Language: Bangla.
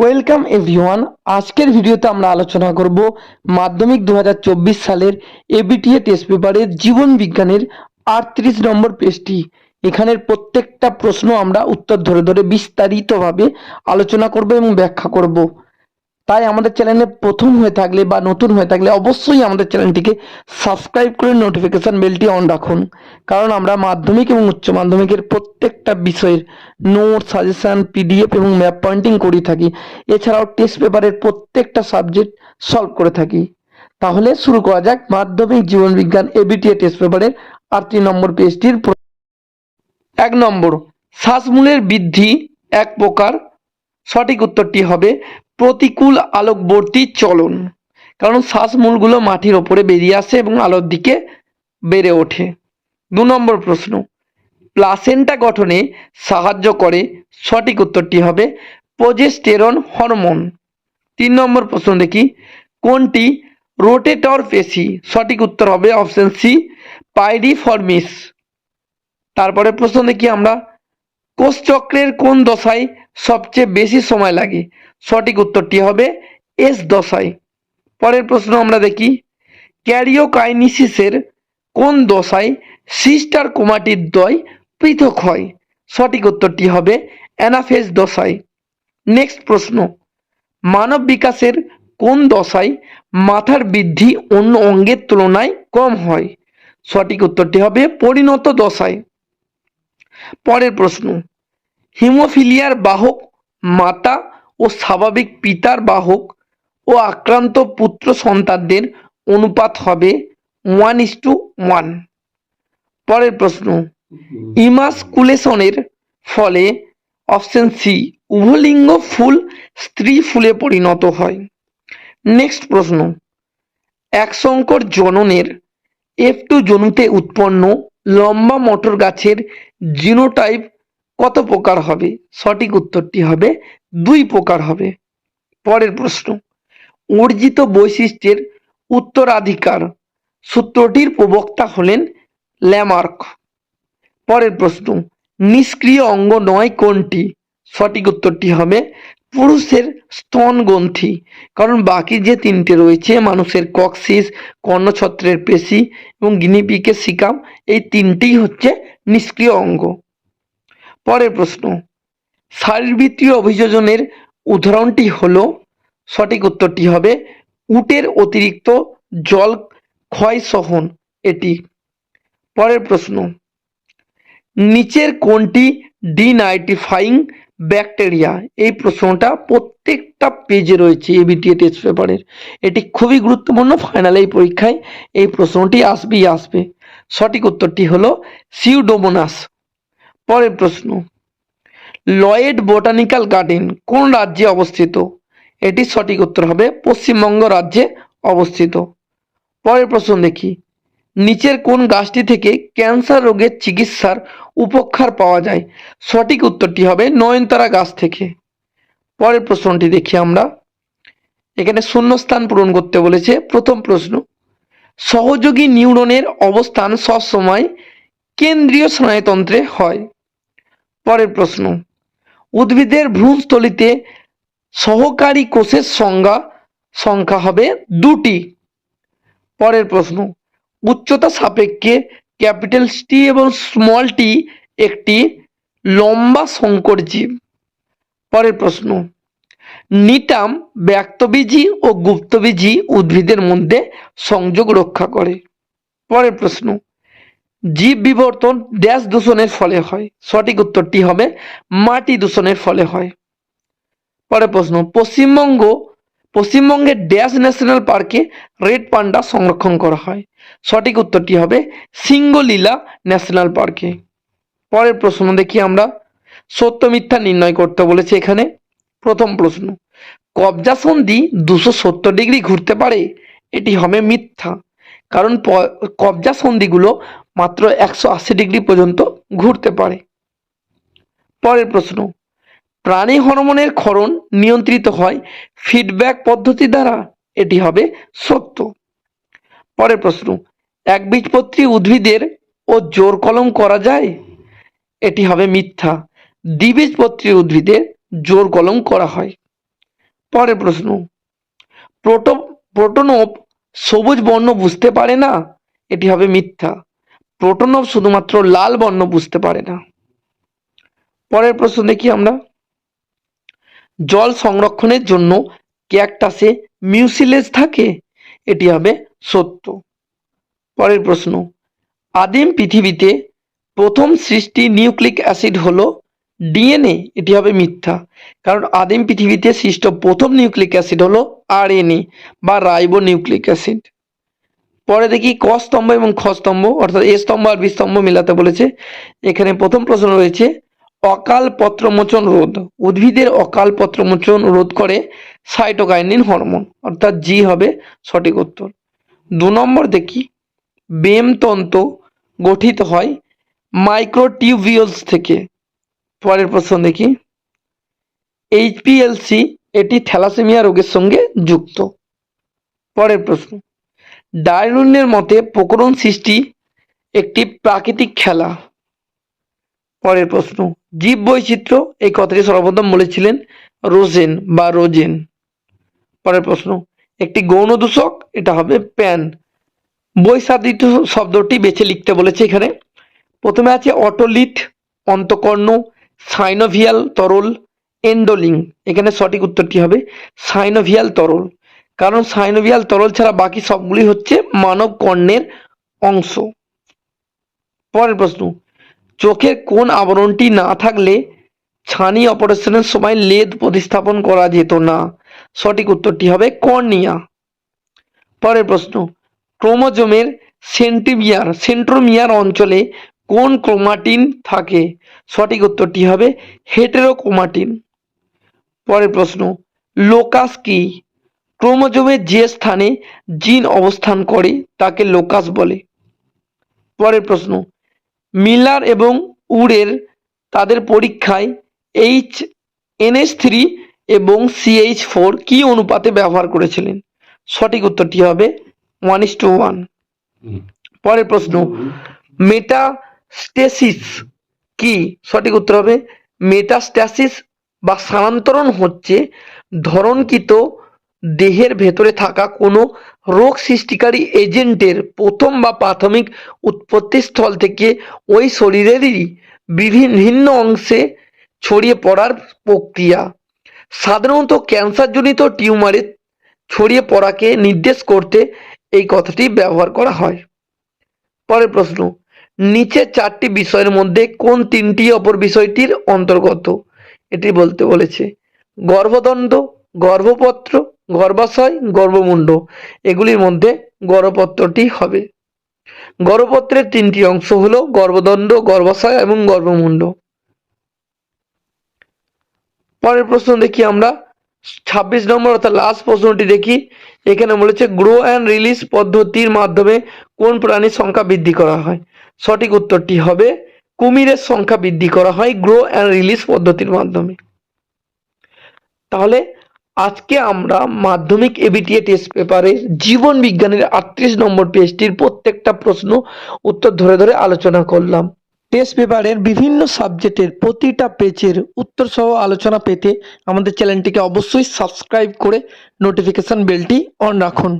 Welcome everyone. আজকের ভিডিওতে আমরা আলোচনা করব মাধ্যমিক দু হাজার চব্বিশ সালের এবিটিএ টেস্ট পেপারের জীবন বিজ্ঞানের আটত্রিশ নম্বর পেজটি। এখানের প্রত্যেকটা প্রশ্ন আমরা উত্তর ধরে ধরে বিস্তারিতভাবে আলোচনা করব এবং ব্যাখ্যা করব। তাই আমাদের চ্যানেলে প্রথম হয়ে থাকলে বা নতুন হয়ে থাকলে অবশ্যই আমাদের চ্যানেলটিকে সাবস্ক্রাইব করে নোটিফিকেশন বেলটি অন রাখুন। কারণ আমরা মাধ্যমিক এবং উচ্চ মাধ্যমিকের প্রত্যেকটা বিষয়ের নোট সাজেশন পিডিএফ এবং ম্যাপ পয়েন্টিং করে থাকি। এছাড়াও টেস্ট পেপারের প্রত্যেকটা সাবজেক্ট সলভ করে থাকি। তাহলে শুরু করা যাক মাধ্যমিক জীবন বিজ্ঞান এবিটিএ টেস্ট পেপারের আটটি নম্বর পেজটির এক নম্বর, শ্বাসমূলের বৃদ্ধি এক প্রকার। সঠিক উত্তরটি হবে প্রতিকূল আলোকবর্তী চলন। কারণ শ্বাসমূলগুলো মাটির ওপরে বেরিয়ে আসে এবং আলোর দিকে বেড়ে ওঠে। দু নম্বর প্রশ্ন, প্লাসেন্টা গঠনে সাহায্য করে সঠিক উত্তরটি হবে প্রজেস্টেরন হরমোন। তিন নম্বর প্রশ্ন দেখি, কোনটি রোটেটর পেশি? সঠিক উত্তর হবে অপশন সি, পাইরিফর্মিস। তারপরে প্রশ্ন দেখি আমরা কোষচক্রের কোন দশায় সবচেয়ে বেশি সময় লাগে? সঠিক উত্তরটি হবে এস দশায় পরের প্রশ্ন আমরা দেখি, ক্যারিওকাইনিসিসের কোন দশায় সিস্টার কোমাটির দয় পৃথক হয়? সঠিক উত্তরটি হবে অ্যানাফেজ দশায় নেক্সট প্রশ্ন, মানব বিকাশের কোন দশায় মাথার বৃদ্ধি অন্য অঙ্গের তুলনায় কম হয়? সঠিক উত্তরটি হবে পরিণত দশায় পরের প্রশ্ন, হিমোফিলিয়ার বাহক মাতা ও স্বাভাবিক পিতার বাহক ও আক্রান্ত পুত্র সন্তানদের অনুপাত হবে ওয়ান ইস টু ওয়ান পরের প্রশ্ন, ইমাসকুলেশনের ফলে অপশন সি উভলিঙ্গ ফুল স্ত্রী ফুলে পরিণত হয়। নেক্সট প্রশ্ন, এক সংকর জননের এফ টু জনুতে উৎপন্ন লম্বা মটর গাছের জিনোটাইপ কত প্রকার হবে? সঠিক উত্তরটি হবে দুই প্রকার হবে। পরের প্রশ্ন, অর্জিত বৈশিষ্ট্যের উত্তরাধিকার সূত্রটির প্রবক্তা হলেন ল্যামার্ক। পরের প্রশ্ন, নিষ্ক্রিয় অঙ্গ নয় কোনটি? সঠিক উত্তরটি হবে পুরুষের স্তন গ্রন্থি, কারণ বাকি যে তিনটে রয়েছে, মানুষের কক্সিস, কর্ণছত্রের পেশি এবং গিনিপিকের শিকাম, এই তিনটেই হচ্ছে নিষ্ক্রিয় অঙ্গ। পরের প্রশ্ন শারীরবৃত্তীয় অভিযোজনের উদাহরণটি হল, সঠিক উত্তরটি হবে উটের অতিরিক্ত জল ক্ষয় সহন এটি। পরের প্রশ্ন, নিচের কোনটি ডিনাইটিফাইং ব্যাকটেরিয়া? এই প্রশ্নটা প্রত্যেকটা পেজে রয়েছে এবিটিএ টেস্ট পেপারের। এটি খুবই গুরুত্বপূর্ণ, ফাইনাল এই পরীক্ষায় এই প্রশ্নটি আসবেই আসবে। সঠিক উত্তরটি হলো সিউডোমোনাস। পরের প্রশ্ন। লয়েড বোটানিক্যাল গার্ডেন কোন রাজ্যে অবস্থিত? এটি সঠিক উত্তর হবে পশ্চিমবঙ্গ রাজ্যে অবস্থিত। পরের প্রশ্ন দেখি। নিচের কোন গাছটি থেকে ক্যান্সার রোগের চিকিৎসার উপকার পাওয়া যায়? সঠিক উত্তরটি হবে নয়নতারা গাছ থেকে। পরের প্রশ্নটি দেখি আমরা। এখানে শূন্যস্থান পূরণ করতে বলেছে প্রথম প্রশ্ন। সহযোগী নিউরনের অবস্থান সবসময় কেন্দ্রীয় স্নায়ুতন্ত্রে হয়। পরের প্রশ্ন, উদ্ভিদের ভ্রূণস্থলিতে সহকারী কোষের সংজ্ঞা, সংখ্যা হবে দুটি। পরের প্রশ্ন, উচ্চতা সাপেক্ষে ক্যাপিটাল টি এবং স্মল টি একটি লম্বা সংকর জীব। পরের প্রশ্ন, নিটাম ব্যক্তবীজী ও গুপ্তবীজী উদ্ভিদের মধ্যে সংযোগ রক্ষা করে। পরের প্রশ্ন জীব বিবর্তন ড্যাশ দূষণের ফলে হয়। সঠিক উত্তরটি হবে মাটি দূষণের ফলে হয়। পরের প্রশ্ন, পশ্চিমবঙ্গ, পশ্চিমবঙ্গের ড্যাশ ন্যাশনাল পার্কে রেড পান্ডা সংরক্ষণ করা হয়। সঠিক উত্তরটি হবে সিঙ্গলীলা ন্যাশনাল পার্কে পরের প্রশ্ন দেখি আমরা। সত্য মিথ্যা নির্ণয় করতে বলেছে এখানে। প্রথম প্রশ্ন, কবজা সন্ধি দুশো সত্তর ডিগ্রি ঘুরতে পারে? এটি হবে মিথ্যা। কারণ কবজা সন্ধিগুলো মাত্র একশো আশি ডিগ্রি পর্যন্ত ঘুরতে পারে। পরের প্রশ্ন, প্রাণী হরমোনের ক্ষরণ নিয়ন্ত্রিত হয় ফিডব্যাক পদ্ধতি দ্বারা? এটি হবে সত্য। পরের প্রশ্ন একবীজপত্রী উদ্ভিদের ও জোর কলম করা যায়? এটি হবে মিথ্যা। দ্বিবীজপত্রী উদ্ভিদের জোর কলম করা হয়। পরের প্রশ্ন, প্রোটো, প্রোটোনোপ সবুজ বর্ণ বুঝতে পারে না? এটি হবে মিথ্যা। প্রোটোনোপ শুধুমাত্র লাল বর্ণ বুঝতে পারে না। পরের প্রশ্ন দেখি আমরা। জল সংরক্ষণের জন্য ক্যাকটাসে মিউসিলেজ থাকে? এটি হবে সত্য। পরের প্রশ্ন, আদিম পৃথিবীতে প্রথম সৃষ্টি নিউক্লিক অ্যাসিড হলো ডিএনএ? এটি হবে মিথ্যা। কারণ আদিম পৃথিবীতে সৃষ্ট প্রথম নিউক্লিক অ্যাসিড হলো আরএনএ বা রাইবো নিউক্লিক অ্যাসিড। পরে দেখি ক স্তম্ভ এবং খ স্তম্ভ, অর্থাৎ এ স্তম্ভ আর বি স্তম্ভ মিলাতে বলেছে। এখানে প্রথম প্রশ্ন রয়েছে, অকাল পত্রমোচন রোধ, উদ্ভিদের অকাল পত্রমোচন রোধ করে সাইটোকাইনিন হরমোন অর্থাৎ জি হবে সঠিক উত্তর। দু নম্বর দেখি বেমতন্তু গঠিত হয় মাইক্রোটিউবিউলস থেকে। পরের প্রশ্ন দেখি এইচপিএলসি এটি থ্যালাসেমিয়া রোগের সঙ্গে যুক্ত। পরের প্রশ্ন ডারউইনের মতে প্রকরণ সৃষ্টি একটি প্রাকৃতিক খেলা। পরের প্রশ্ন জীব বৈচিত্র্য এই কথাটি সর্বপ্রথম বলেছিলেন রোজেন বা রোজেন। পরের প্রশ্ন, একটি গৌণ দূষক, এটা হবে প্যান। বৈসাদৃত শব্দটি বেছে লিখতে বলেছে এখানে। প্রথমে আছে অটোলিট অন্তকর্ণ, সাইনোভিয়াল তরল, এন্ডোলিং। এখানে সঠিক উত্তরটি হবে সাইনোভিয়াল তরল। কারণ সাইনোভিয়াল তরল ছাড়া বাকি সবগুলি হচ্ছে মানব কর্ণের অংশ। পরের প্রশ্ন, চোখের কোন আবরণটি না থাকলে ছানি অপারেশনের সময় লেদ প্রতিস্থাপন করা যেত না? সঠিক উত্তরটি হবে কর্নিয়া। পরের প্রশ্ন, ক্রোমোজোমের সেন্টিমিয়ার, সেন্ট্রোমিয়ার অঞ্চলে কোন ক্রোমাটিন থাকে? সঠিক উত্তরটি হবে হেটেরোক্রোমাটিন। পরের প্রশ্ন, লোকাস কি? ক্রোমোজোমের যে স্থানে জিন অবস্থান করে, তাকে লোকাস বলে। পরের প্রশ্ন, মিলার এবং উডের তাদের পরীক্ষায় এইচ এনএস থ্রি এবং সিএইচ ফোর কী অনুপাতে ব্যবহার করেছিলেন? সঠিক উত্তরটি হবে ওয়ান ইস টু ওয়ান। পরের প্রশ্ন, মেটাস্টেসিস কি? সঠিক উত্তর হবে মেটাস্ট্যাসিস বা স্থানান্তরণ হচ্ছে ধরনকৃত দেহের ভেতরে থাকা কোনো রোগ সৃষ্টিকারী এজেন্টের প্রথম বা প্রাথমিক উৎপত্তিস্থল থেকে ওই শরীরেরই বিভিন্ন ভিন্ন অংশে ছড়িয়ে পড়ার প্রক্রিয়া। সাধারণত ক্যান্সারজনিত টিউমারে ছড়িয়ে পড়াকে নির্দেশ করতে এই কথাটি ব্যবহার করা হয়। পরের প্রশ্ন, নিচের চারটি বিষয়ের মধ্যে কোন তিনটি অপর বিষয়টির অন্তর্গত? এটি বলতে বলেছে, গর্ভদণ্ড, গর্ভপত্র গর্ভাশয়, গর্ভমুণ্ড। এগুলির মধ্যে গর্ভপত্রটি হবে। গর্ভপত্রের তিনটি অংশ হলো গর্ভদণ্ড, গর্ভাশয় এবং গর্ভমুণ্ড। পরের প্রশ্ন দেখি আমরা। ছাব্বিশ নম্বর অর্থাৎ লাস্ট প্রশ্নটি দেখি। এখানে বলেছে গ্রো অ্যান্ড রিলিজ পদ্ধতির মাধ্যমে কোন প্রাণীর সংখ্যা বৃদ্ধি করা হয়? সঠিক উত্তরটি হবে, কুমিরের সংখ্যা বৃদ্ধি করা হয় গ্রো অ্যান্ড রিলিজ পদ্ধতির মাধ্যমে। তাহলে আজকে আমরা মাধ্যমিক এবিটিএ টেস্ট পেপারে জীবন বিজ্ঞানের আটত্রিশ নম্বর পেজটির প্রত্যেকটা প্রশ্ন উত্তর ধরে ধরে আলোচনা করলাম। টেস্ট পেপারের বিভিন্ন সাবজেক্টের প্রতিটা পেজের উত্তর সহ আলোচনা পেতে আমাদের চ্যানেলটিকে অবশ্যই সাবস্ক্রাইব করে নোটিফিকেশন বেলটি অন রাখুন।